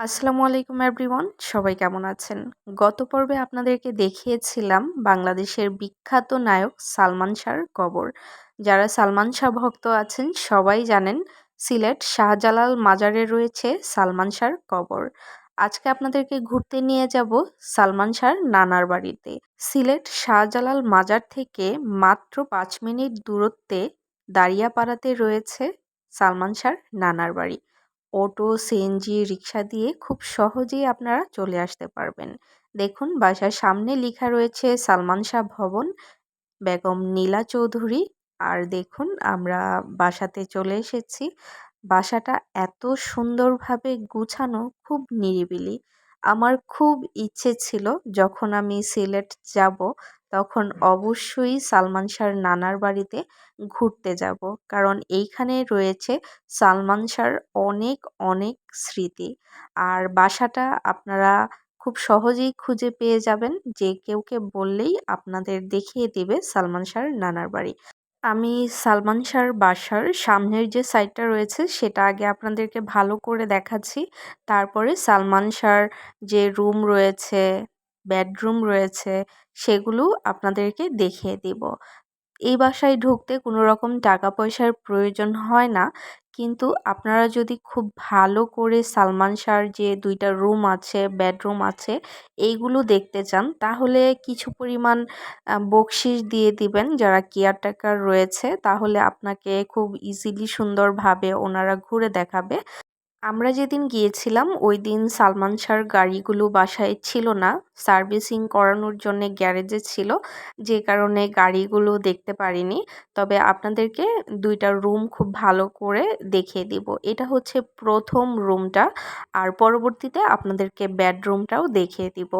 আসসালামু আলাইকুম এভরিওয়ান, সবাই কেমন আছেন? গত পর্বে আপনাদেরকে দেখিয়েছিলাম বাংলাদেশের বিখ্যাত নায়ক সালমান শাহর কবর। যারা সালমান শাহ ভক্ত আছেন, সবাই জানেন সিলেট শাহজালাল মাজারে রয়েছে সালমান শাহর কবর। আজকে আপনাদেরকে ঘুরতে নিয়ে যাব সালমান শাহর নানার বাড়িতে। সিলেট শাহজালাল মাজার থেকে মাত্র পাঁচ মিনিট দূরত্বে দাঁড়িয়াপাড়াতে রয়েছে সালমান শাহর নানার বাড়ি। অটো সিএনজি রিক্সা দিয়ে খুব সহজেই আপনারা চলে আসতে পারবেন। দেখুন, বাসার সামনে লেখা রয়েছে সালমান শাহ ভবন, বেগম নীলা চৌধুরী। আর দেখুন, আমরা বাসাতে চলে এসেছি। বাসাটা এত সুন্দরভাবে গুছানো, খুব নিরিবিলি। আমার খুব ইচ্ছে ছিল, যখন আমি সিলেট যাব তখন অবশ্যই সালমান শাহর নানার বাড়িতে ঘুরতে যাব। কারণ এইখানে রয়েছে সালমান শাহর অনেক অনেক স্মৃতি। আর বাসাটা আপনারা খুব সহজেই খুঁজে পেয়ে যাবেন। যে কেউকে বললেই আপনাদের দেখিয়ে দিবে সালমান শাহর নানার বাড়ি। আমি সালমান শাহর বাসার সামনের যে সাইডটা রয়েছে, সেটা আগে আপনাদেরকে ভালো করে দেখাচ্ছি। তারপরে সালমান শাহর যে রুম রয়েছে, বেডরুম রয়েছে সেগুলো আপনাদেরকে দেখিয়ে দিব। এই বাসায় ঢুকতে কোনো রকম টাকা পয়সার প্রয়োজন হয় না। কিন্তু আপনারা যদি খুব ভালো করে সালমান শাহর যে দুইটা রুম আছে, বেডরুম আছে, এইগুলো দেখতে চান, তাহলে কিছু পরিমাণ বকশিস দিয়ে দিবেন। যারা কেয়ারটেকার রয়েছে, তাহলে আপনাকে খুব ইজিলি সুন্দরভাবে ওনারা ঘুরে দেখাবে। আমরা যেদিন গিয়েছিলাম, ওই দিন সালমান শাহর গাড়িগুলো বাসায় ছিল না। সার্ভিসিং করানোর জন্য গ্যারেজে ছিল, যে কারণে গাড়িগুলো দেখতে পারিনি। তবে আপনাদেরকে দুইটা রুম খুব ভালো করে দেখিয়ে দিব। এটা হচ্ছে প্রথম রুমটা, আর পরবর্তীতে আপনাদেরকে বেডরুমটাও দেখিয়ে দিব।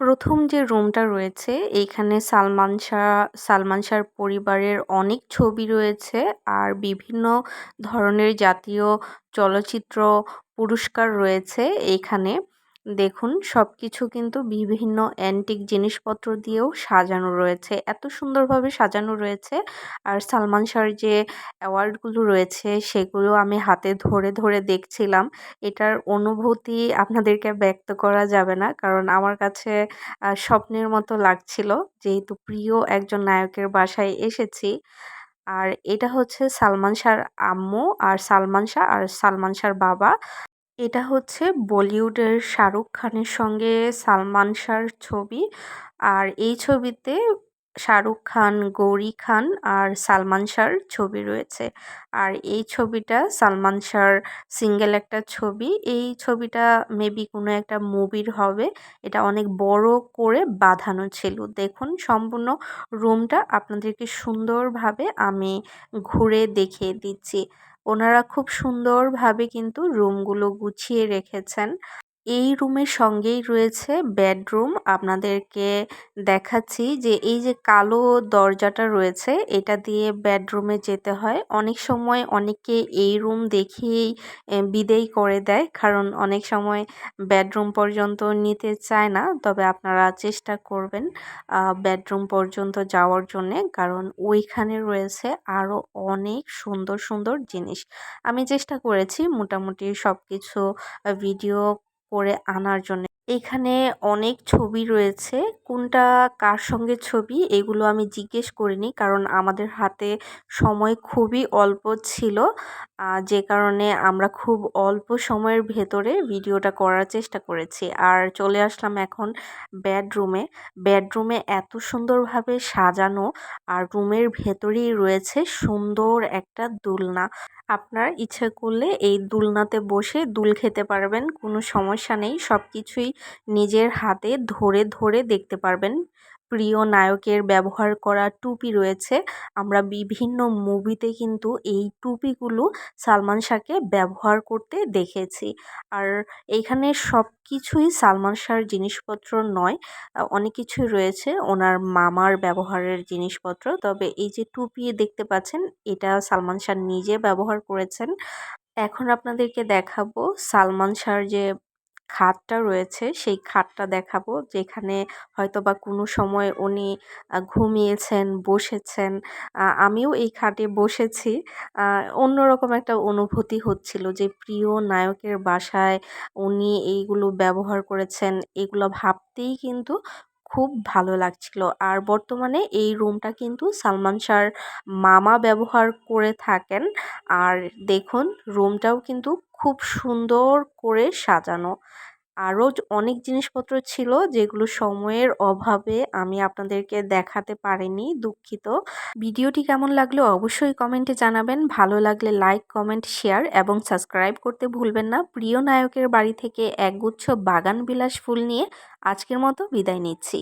প্রথম যে রুমটা রয়েছে, এইখানে সালমান শাহ, সালমান শাহর পরিবারের অনেক ছবি রয়েছে আর বিভিন্ন ধরনের জাতীয় চলচ্চিত্র পুরস্কার রয়েছে এইখানে। দেখুন সব কিছু কিন্তু বিভিন্ন অ্যান্টিক জিনিসপত্র দিয়েও সাজানো রয়েছে। এত সুন্দরভাবে সাজানো রয়েছে। আর সালমান শাহর যে অ্যাওয়ার্ডগুলো রয়েছে, সেগুলো আমি হাতে ধরে ধরে দেখছিলাম। এটার অনুভূতি আপনাদেরকে ব্যক্ত করা যাবে না, কারণ আমার কাছে স্বপ্নের মতো লাগছিল। যেহেতু প্রিয় একজন নায়কের বাসায় এসেছি। আর এটা হচ্ছে সালমান শাহর আম্মু, আর সালমান শাহ, আর সালমান শাহর বাবা। এটা হচ্ছে বলিউডের শাহরুখ খানের সঙ্গে সালমান শাহর ছবি। আর এই ছবিতে শাহরুখ খান, গৌরী খান আর সালমান শাহর ছবি রয়েছে। আর এই ছবিটা, সালমান শাহর সিঙ্গেল একটা ছবি, এই ছবিটা মেবি কোনো একটা মুভির হবে। এটা অনেক বড় করে বাঁধানো ছিল। দেখুন, সম্পূর্ণ রুমটা আপনাদেরকে সুন্দরভাবে আমি ঘুরে দেখিয়ে দিচ্ছি। ওনারা খুব সুন্দরভাবে কিন্তু রুমগুলো গুছিয়ে রেখেছেন। এই রুমের সঙ্গেই রয়েছে বেডরুম। আপনাদেরকে দেখাচ্ছি যে এই যে কালো দরজাটা রয়েছে, এটা দিয়ে বেডরুমে যেতে হয়। অনেক সময় অনেকে এই রুম দেখেই বিদেয় করে দেয়। কারণ অনেক সময় বেডরুম পর্যন্ত নিতে চায় না, তবে আপনারা চেষ্টা করবেন বেডরুম পর্যন্ত যাওয়ার জন্যে। কারণ ওইখানে রয়েছে আরও অনেক সুন্দর সুন্দর জিনিস। আমি চেষ্টা করেছি মোটামুটি সব কিছু ভিডিও করে আনার জন্য। এখানে অনেক ছবি রয়েছে। কোনটা কার সঙ্গে ছবি এগুলো আমি জিজ্ঞেস করিনি কারণ আমাদের হাতে সময় খুবই অল্প ছিল। যে কারণে আমরা খুব অল্প সময়ের ভেতরে ভিডিওটা করার চেষ্টা করেছি। আর চলে আসলাম এখন বেডরুমে। বেডরুমে এত সুন্দরভাবে সাজানো আর রুমের ভেতরেই রয়েছে সুন্দর একটা দোলনা। আপনার ইচ্ছে করলে এই দুলনাতে বসে দুল খেতে পারবেন, কোনো সমস্যা নেই। সব কিছুই নিজের হাতে ধরে ধরে দেখতে পারবেন। প্রিয় নায়কের ব্যবহার করা টুপি রয়েছে। আমরা বিভিন্ন মুভিতে কিন্তু এই টুপিগুলো সালমান শাহকে ব্যবহার করতে দেখেছি। আর এইখানে সব কিছুই সালমান শাহর জিনিসপত্র নয়, অনেক কিছুই রয়েছে ওনার মামার ব্যবহারের জিনিসপত্র। তবে এই যে টুপি দেখতে পাচ্ছেন, এটা সালমান শাহ নিজে ব্যবহার করেছেন। এখন আপনাদেরকে দেখাবো সালমান শাহর যে খাটটা রয়েছে, সেই খাটটা দেখাবো। যেখানে হয়তো বা কোনো সময় উনি ঘুমিয়েছেন, বসেছেন। আমিও এই খাটে বসেছি। অন্যরকম একটা অনুভূতি হচ্ছিল যে প্রিয় নায়কের বাসায় উনি এইগুলো ব্যবহার করেছেন, এগুলো ভাবতেই কিন্তু খুব ভালো লাগছিল। আর বর্তমানে এই রুমটা কিন্তু সালমান শাহর মামা ব্যবহার করে থাকেন। আর দেখুন, রুমটাও কিন্তু খুব সুন্দর করে সাজানো। আরও অনেক জিনিসপত্র ছিল যেগুলো সময়ের অভাবে আমি আপনাদেরকে দেখাতে পারিনি, দুঃখিত। ভিডিওটি কেমন লাগল অবশ্যই কমেন্টে জানাবেন। ভালো লাগলে লাইক, কমেন্ট, শেয়ার এবং সাবস্ক্রাইব করতে ভুলবেন না। প্রিয় নায়কের বাড়ি থেকে একগুচ্ছ বাগান বিলাস ফুল নিয়ে আজকের মতো বিদায় নিচ্ছি।